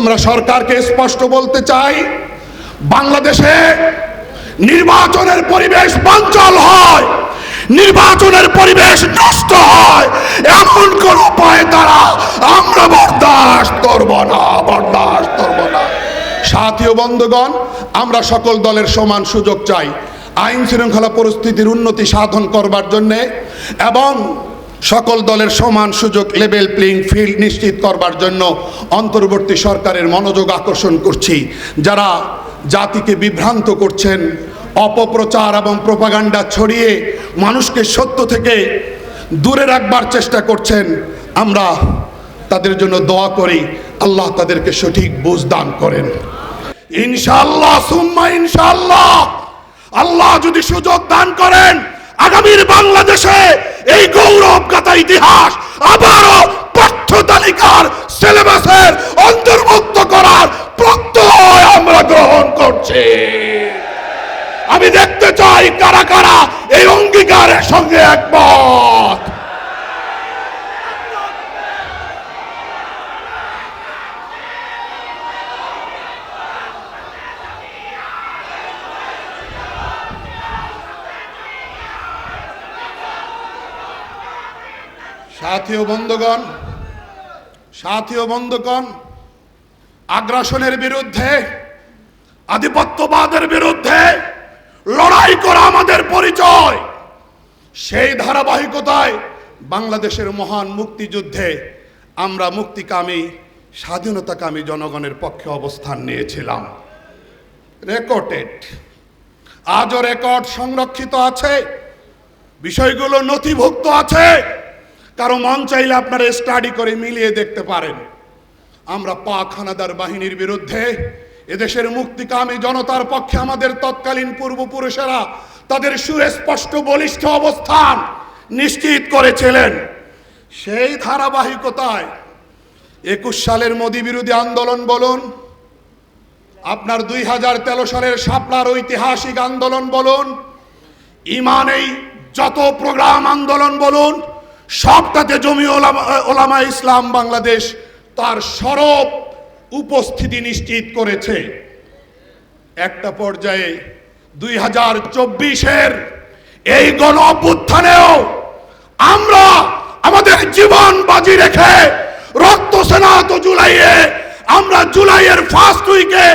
আমরা সরকারকে স্পষ্ট বলতে চাই, বাংলাদেশে নির্বাচনের পরিবেশ বাঞ্চল হয়, নির্বাচনের পরিবেশ নষ্ট হয়, এমন কোন উপায় তারা আমরা বরদাস্ত করব না, বরদাস্ত করব না। সাথীয় বন্ধুগণ, আমরা সকল দলের সমান সুযোগ চাই, আইন শৃঙ্খলা পরিস্থিতির উন্নতি সাধন করবার জন্যে এবং সকল দলের সমান সুযোগ লেভেল প্লেইং ফিল্ড নিশ্চিত করবার জন্য অন্তর্বর্তী সরকারের মনোযোগ আকর্ষণ করছি। যারা জাতিকে বিভ্রান্ত করছেন, অপপ্রচার এবং প্রপাগান্ডা ছড়িয়ে মানুষকে সত্য থেকে দূরে রাখবার চেষ্টা করছেন, আমরা তাদের জন্য দোয়া করি, আল্লাহ তাদেরকে সঠিক বুঝ দান করেন। ইনশাল্লাহ সুম্মা ইনশাআল্লাহ, আল্লাহ যদি সুযোগ দান করেন, আগামীর বাংলাদেশে এই গৌরব গাথা ইতিহাস আবারও পাঠ্য তালিকার সিলেবাসের অন্তর্ভুক্ত করার প্রত্যয় আমরা গ্রহণ করছি। আমি দেখতে চাই কারা কারা এই অঙ্গীকারের সঙ্গে একমত। সাথী ও বন্ধুগণ, সাথী ও বন্ধুগণ, আগ্রাসনের বিরুদ্ধে, আধিপত্যবাদের বিরুদ্ধে লড়াই করা আমাদের পরিচয়। সেই ধারাবাহিকতায় বাংলাদেশের মহান মুক্তিযুদ্ধে আমরা মুক্তিকামী, স্বাধীনতাকামী জনগণের পক্ষে অবস্থান নিয়েছিলাম। রেকর্ডেড। আজও রেকর্ড সংরক্ষিত আছে, বিষয়গুলো নথিভুক্ত আছে। কারও মন চাইলে আপনারা স্টাডি করে মিলিয়ে দেখতে পারেন। আমরা পাক হানাদার বাহিনীর বিরুদ্ধে, এদেশের মুক্তিকামী জনতার পক্ষে আমাদের তৎকালীন পূর্বপুরুষেরা তাদের সুস্পষ্ট বলিষ্ঠ অবস্থান নিশ্চিত করেছিলেন। সেই ধারাবাহিকতায় একুশ সালের মোদী বিরোধী আন্দোলন বলুন, আপনার দুই হাজার তেরো সালের শাপলার ঐতিহাসিক আন্দোলন বলুন, ইমানেই যত প্রোগ্রাম আন্দোলন বলুন সবটাতে জমি ওলামা ইসলাম বাংলাদেশ তার সরব উপস্থিতি নিশ্চিত করেছে। একটা পর্যায়ে দুই হাজার চব্বিশের এই গণ অভ্যুত্থানেও আমরা আমাদের জীবন বাজি রেখে রক্ত সেনাত জুলাইয়ে আমরা জুলাইয়ের ফার্স্ট উইকে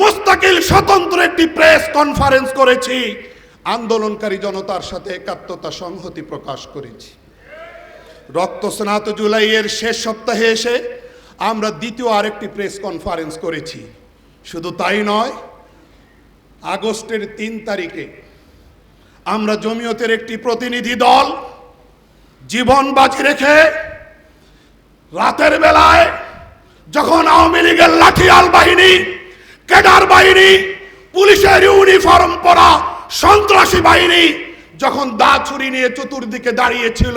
মুস্তাকিল স্বতন্ত্র একটি প্রেস কনফারেন্স করেছি, আন্দোলনকারী জনতার সাথে একাত্মতা সংহতি প্রকাশ করেছি। রক্ত স্নাত জুলাইয়ের শেষ সপ্তাহে এসে আমরা দ্বিতীয় আরেকটি প্রেস কনফারেন্স করেছি। শুধু তাই নয়, আগস্টের তিন তারিখে আমরা জমিয়তের একটি প্রতিনিধি দল জীবন বাজি রেখে রাতের বেলায় যখন আওয়ামী লীগের লাঠিয়াল বাহিনী ক্যাডার বাহিনী, পুলিশের ইউনিফর্ম পরা সন্ত্রাসী বাহিনী যখন দা ছুরি নিয়ে চতুর্দিকে দাঁড়িয়েছিল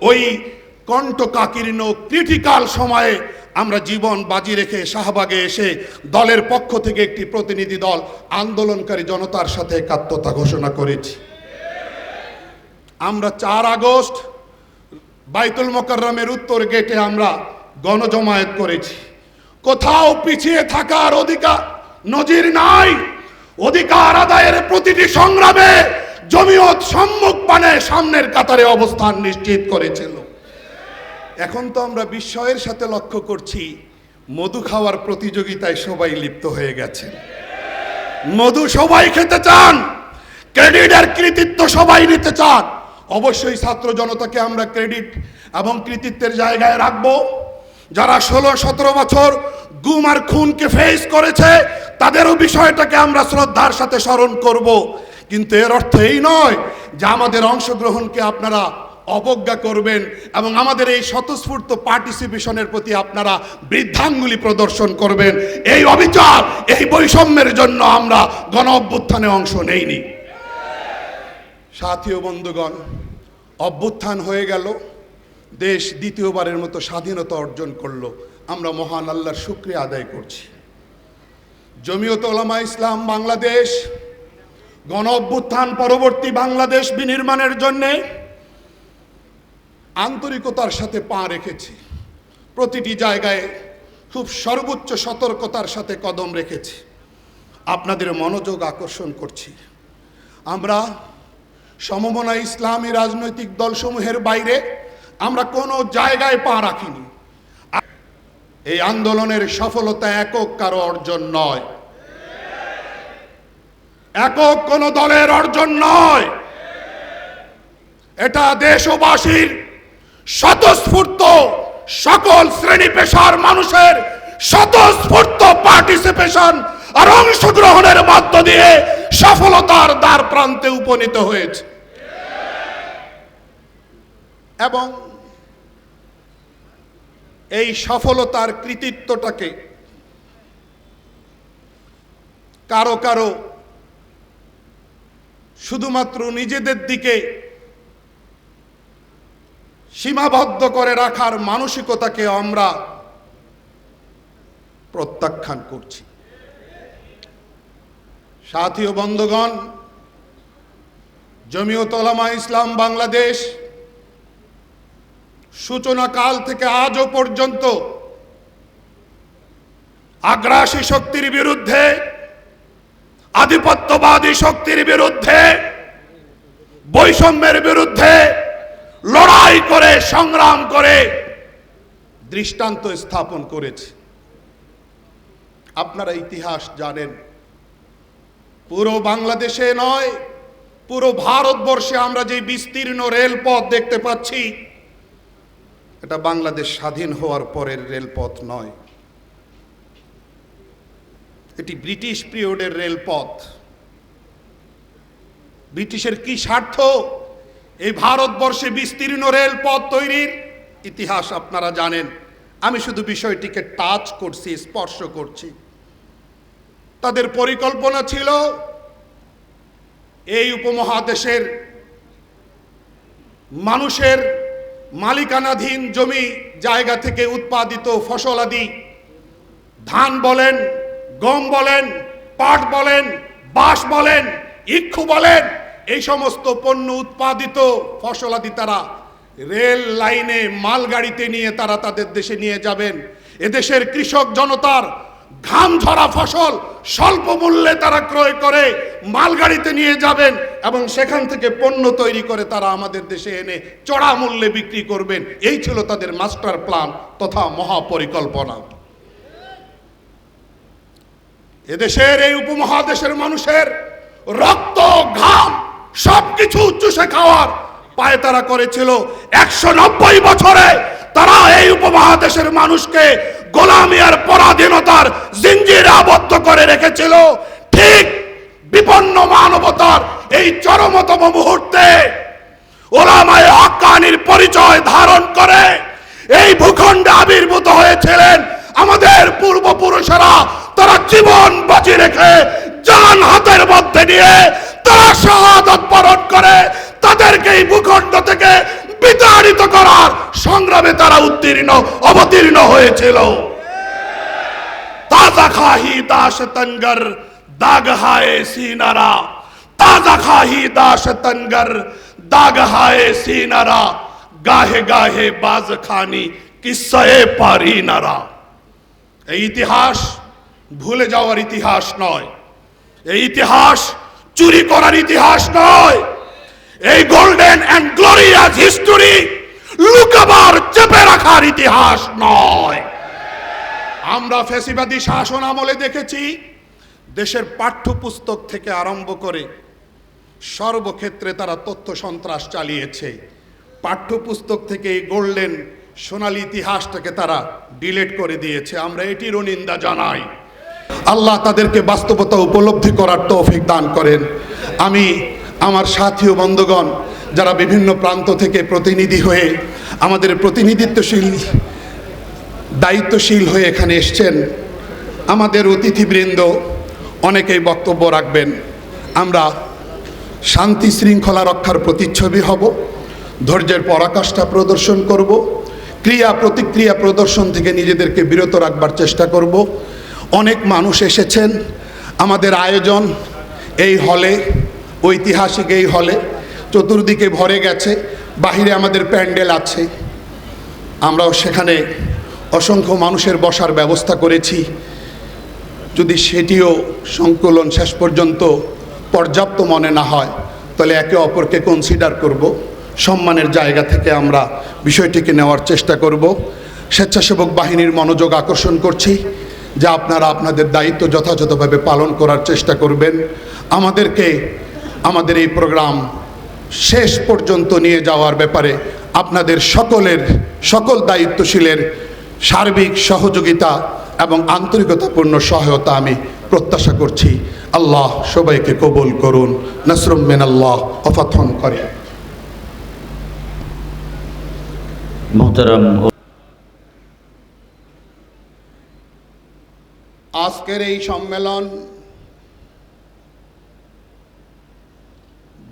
ওই কণ্ঠকাকীর্ণ ক্রিটিক্যাল সময়ে আমরা জীবন বাজি রেখে শাহবাগে এসে দলের পক্ষ থেকে একটি প্রতিনিধি দল আন্দোলনকারী জনতার সাথে একাত্মতা ঘোষণা করেছি। আমরা চার আগস্ট বাইতুল মোকাররমের উত্তর গেটে আমরা গণজমায়েত করেছি। কোথাও পিছিয়ে থাকার অধিকার নজির নাই। অধিকার আদায়ের প্রতিটি সংগ্রামে জমিয়ত সম্মুখ পানে সামনের কাতারে অবস্থান নিশ্চিত করেছিল। এখন তো আমরা বিস্ময়ের সাথে লক্ষ্য করছি, মধু খাওয়ার প্রতিযোগিতায় সবাই লিপ্ত হয়ে গেছে। মধু সবাই খেতে চান, ক্রেডিট আর কৃতিত্ব সবাই নিতে চান। অবশ্যই ছাত্র জনতাকে আমরা ক্রেডিট এবং কৃতিত্বের জায়গায় রাখব। যারা ষোলো, সতেরো বছর গুম আর খুনকে ফেস করেছে, তাদেরও বিষয়টাকে আমরা শ্রদ্ধার সাথে স্মরণ করব। কিন্তু এর অর্থ এই নয় যে আমাদের অংশগ্রহণকে আপনারা অবজ্ঞা করবেন এবং আমাদের এই স্বতঃস্ফূর্ত পার্টিসিপেশনের প্রতি আপনারা বৃদ্ধাঙ্গুলি প্রদর্শন করবেন। এই অবিচার, এই বৈষম্যের জন্য আমরা গণ অভ্যুত্থানে অংশ নেইনি। সাথী ও বন্ধুগণ, অভ্যুত্থান হয়ে গেল। দেশ দ্বিতীয়বারের মতো স্বাধীনতা অর্জন করল। আমরা মহান আল্লাহর শুক্রিয়া আদায় করছি। জমিয়ত ওলামা ইসলাম, বাংলাদেশ গণ অভ্যুত্থান পরবর্তী বাংলাদেশ বিনির্মাণের জন্যে আন্তরিকতার সাথে পা রেখেছি। প্রতিটি জায়গায় খুব সর্বোচ্চ সতর্কতার সাথে কদম রেখেছি। আপনাদের মনোযোগ আকর্ষণ করছি। আমরা সমমনা ইসলামী রাজনৈতিক দলসমূহের বাইরে আমরা কোনো জায়গায় পা রাখিনি। এই আন্দোলনের সফলতা একক কারও অর্জন নয়। একক কোন দলের অর্জন নয়। এটা দেশবাসীর স্বতঃস্ফূর্ত সকল শ্রেণি পেশার মানুষের স্বতঃস্ফূর্ত পার্টিসিপেশন আর অংশগ্রহণের মধ্য দিয়ে সফলতার দ্বার প্রান্তে উপনীত হয়েছে। এবং এই সফলতার কৃতিত্বটাকে কারও কারও শুধুমাত্র নিজেদের দিকে সীমাবদ্ধ করে রাখার মানসিকতাকে আমরা প্রত্যাখ্যান করছি। সাথী ও বন্ধুগণ, জমিয়ত ওলামা ইসলাম বাংলাদেশ, সূচনা কাল থেকে আজও পর্যন্ত আগ্রাসী শক্তির বিরুদ্ধে আধিপত্যবাদী শক্তির বিরুদ্ধে, বৈষম্যের বিরুদ্ধে লড়াই করে, সংগ্রাম করে দৃষ্টান্ত স্থাপন করেছে। আপনারা ইতিহাস জানেন, পুরো বাংলাদেশে নয়, পুরো ভারতবর্ষে আমরা যে বিস্তীর্ণ রেলপথ দেখতে পাচ্ছি, এটা বাংলাদেশ স্বাধীন হওয়ার পরের রেলপথ নয়। এটি ব্রিটিশ পিরিয়ডের রেলপথ। ব্রিটিশের কি স্বার্থ? এই ভারতবর্ষে বিস্তীর্ণ রেলপথ তৈরির ইতিহাস আপনারা জানেন। আমি শুধু বিষয়টিকে টাচ করছি, স্পর্শ করছি। তাদের পরিকল্পনা ছিল এই উপমহাদেশের মানুষের মালিকানাধীন জমি জায়গা থেকে উৎপাদিত ফসলাদি ধান বলেন গম বলেন, পাট বলেন, বাঁশ বলেন, ইক্ষু বলেন, এই সমস্ত পণ্য উৎপাদিত ফসলাদি তারা রেল লাইনে মালগাড়িতে নিয়ে তারা তাদের দেশে নিয়ে যাবেন। এদেশের কৃষক জনতার ঘাম ঝরা ফসল স্বল্প মূল্যে তারা ক্রয় করে মালগাড়িতে নিয়ে যাবেন এবং সেখান থেকে পণ্য তৈরি করে তারা আমাদের দেশে এনে চড়া মূল্যে বিক্রি করবেন। এই ছিল তাদের মাস্টার প্ল্যান তথা মহাপরিকল্পনা। এদেশের এই উপমহাদেশের মানুষের রক্ত, ঘাম, সবকিছু চুষে খাওয়ার পায়ে তারা করেছিল। একশো নব্বই বছরে তারা এই উপমহাদেশের মানুষকে গোলামি আর পরাধীনতার জিঞ্জির আবদ্ধ করে রেখেছিল। ঠিক বিপন্ন মানবতার এই চরমতম মুহূর্তে ওলামায়ে হক্কানির পরিচয় ধারণ করে এই ভূখণ্ডে আবির্ভূত হয়েছিলেন আমাদের পূর্বপুরুষেরা তারা জীবন বাজি রেখে জান হাতের মধ্যে নিয়ে তারা শাহাদত বরণ করে তাদেরকে এই ভূখণ্ড থেকে বিতাড়িত করার সংগ্রামে তারা উত্তীর্ণ অবতীর্ণ হয়েছিল। তাজা খাহি দাস তনগর দাগ হায় সিনারা। তাজা খাহি দাস তনগর দাগ হায় সিনারা। গাহে গাহে বাজ খানি কিসয়ে পারি নারা। এই ইতিহাস ভুলে যাওয়ার ইতিহাস নয়। এই ইতিহাস চুরি করার ইতিহাস নয়। এই গোল্ডেন অ্যান্ড গ্লোরিয়াস হিস্টোরি লুকাবার, চেপে রাখার ইতিহাস নয়। আমরা ফেসিবাদী শাসন আমলে দেখেছি, দেশের পাঠ্যপুস্তক থেকে আরম্ভ করে সর্বক্ষেত্রে তারা তথ্য সন্ত্রাস চালিয়েছে। পাঠ্যপুস্তক থেকে এই গোল্ডেন সোনালী ইতিহাসটাকে তারা ডিলেট করে দিয়েছে। আমরা এটিরও নিন্দা জানাই। আল্লাহ তাদেরকে বাস্তবতা উপলব্ধি করার তৌফিক দান করেন। আমি আমার সাথী ও বন্ধুগণ, যারা বিভিন্ন প্রান্ত থেকে প্রতিনিধি হয়ে আমাদের প্রতিনিধিত্বশীল, দায়িত্বশীল হয়ে এখানে এসছেন, আমাদের অতিথিবৃন্দ অনেকেই বক্তব্য রাখবেন। আমরা শান্তি শৃঙ্খলা রক্ষার প্রতিচ্ছবি হব, ধৈর্যের পরাকাষ্ঠা প্রদর্শন করব ক্রিয়া প্রতিক্রিয়া প্রদর্শন থেকে নিজেদেরকে বিরত রাখবার চেষ্টা করব। অনেক মানুষ এসেছেন আমাদের আয়োজন এই হলে, ঐতিহাসিক এই হলে। চতুর্দিকে ভরে গেছে, বাহিরে আমাদের প্যান্ডেল আছে। আমরাও সেখানে অসংখ্য মানুষের বসার ব্যবস্থা করেছি। যদি সেটিও সংকলন শেষ পর্যন্ত পর্যাপ্ত মনে না হয়, তাহলে একে অপরকে কনসিডার করব। সম্মানের জায়গা থেকে আমরা বিষয়টিকে নেওয়ার চেষ্টা করব। স্বেচ্ছাসেবক বাহিনীর মনোযোগ আকর্ষণ করছি। যে আপনারা আপনাদের দায়িত্ব যথাযথভাবে পালন করার চেষ্টা করবেন। আমাদেরকে আমাদের এই প্রোগ্রাম শেষ পর্যন্ত নিয়ে যাওয়ার ব্যাপারে আপনাদের সকলের, সকল দায়িত্বশীলের সার্বিক সহযোগিতা এবং আন্তরিকতাপূর্ণ সহায়তা আমি প্রত্যাশা করছি। আল্লাহ সবাইকে কবুল করুন। নসরুম মিন আল্লাহ অফাথন করে আজকের এই সম্মেলন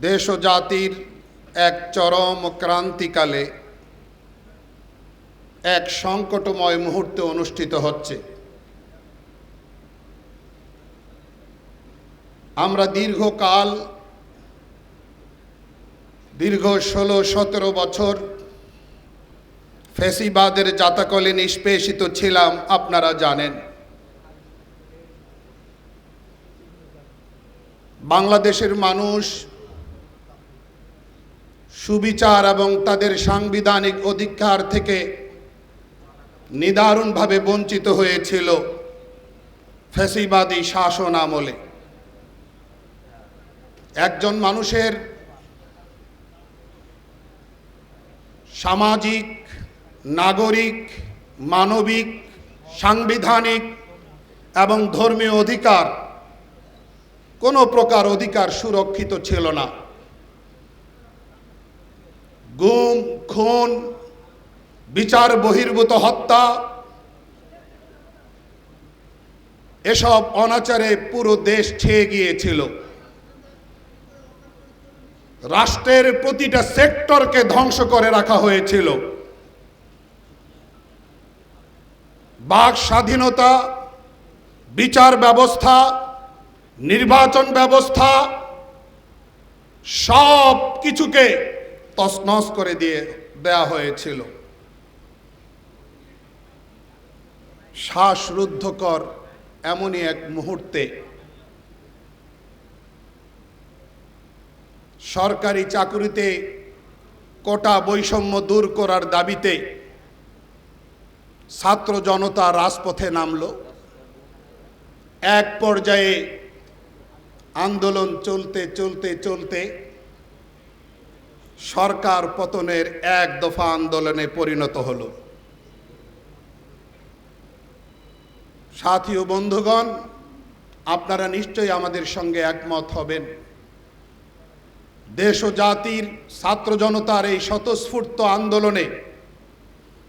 দেশ ও জাতির এক চরম ক্রান্তিকালে এক সংকটময় মুহূর্তে অনুষ্ঠিত হচ্ছে। আমরা দীর্ঘকাল, দীর্ঘ ষোলো, সতেরো বছর ফেসিবাদের জাতাকলে নিষ্পেষিত ছিলাম, আপনারা জানেন। বাংলাদেশের মানুষ সুবিচার এবং তাদের সাংবিধানিক অধিকার থেকে নিদারুণভাবে বঞ্চিত হয়েছিল ফ্যাসিবাদী শাসন আমলে। একজন মানুষের সামাজিক, নাগরিক, মানবিক, সাংবিধানিক এবং ধর্মীয় অধিকার কোনো প্রকার অধিকার সুরক্ষিত ছিল না। গুম, খুন, বিচার বহির্ভূত হত্যা, এসব অনাচারে পুরো দেশ ছেয়ে গিয়েছিল। রাষ্ট্রের প্রতিটা সেক্টরকে ধ্বংস করে রাখা হয়েছিল। বাক স্বাধীনতা, বিচার ব্যবস্থা নির্বাচন ব্যবস্থা সব কিছুকে তছনছ করে দিয়ে দেয়া হয়েছিল। শ্বাসরুদ্ধকর এমনই এক মুহূর্তে সরকারি চাকুরিতে কোটা বৈষম্য দূর করার দাবিতে ছাত্র জনতা রাজপথে নামলো। এক পর্যায়ে আন্দোলন চলতে চলতে চলতে সরকার পতনের এক দফা আন্দোলনে পরিণত হল। সাথী ও বন্ধুগণ, আপনারা নিশ্চয়ই আমাদের সঙ্গে একমত হবেন। দেশ ও জাতির ছাত্র জনতার এই স্বতঃস্ফূর্ত আন্দোলনে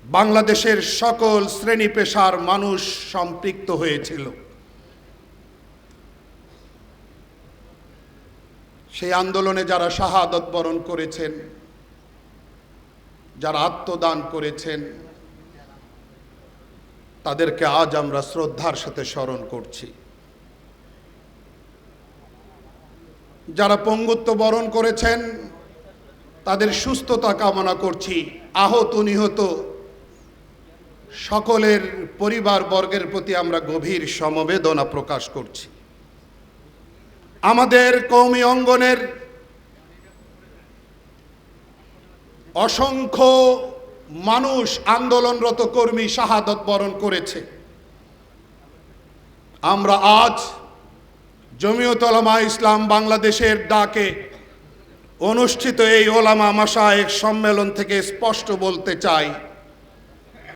বাংলাদেশের সকল শ্রেণি পেশার মানুষ সম্পৃক্ত হয়েছিল। সেই আন্দোলনে যারা শাহাদত বরণ করেছেন, যারা আত্মদান করেছেন, তাদেরকে আজ আমরা শ্রদ্ধার সাথে স্মরণ করছি। যারা পঙ্গুত্ব বরণ করেছেন, তাদের সুস্থতা কামনা করছি। আহত, নিহত সকলের পরিবার বর্গের প্রতি আমরা গভীর সমবেদনা প্রকাশ করছি। আমাদের কৌমি অঙ্গনের অসংখ্য মানুষ আন্দোলনরত কর্মী শাহাদত বরণ করেছে। আমরা আজ জমিয়ত ওলামা ইসলাম বাংলাদেশের ডাকে অনুষ্ঠিত এই ওলামা মাসায়েক সম্মেলন থেকে স্পষ্ট বলতে চাই।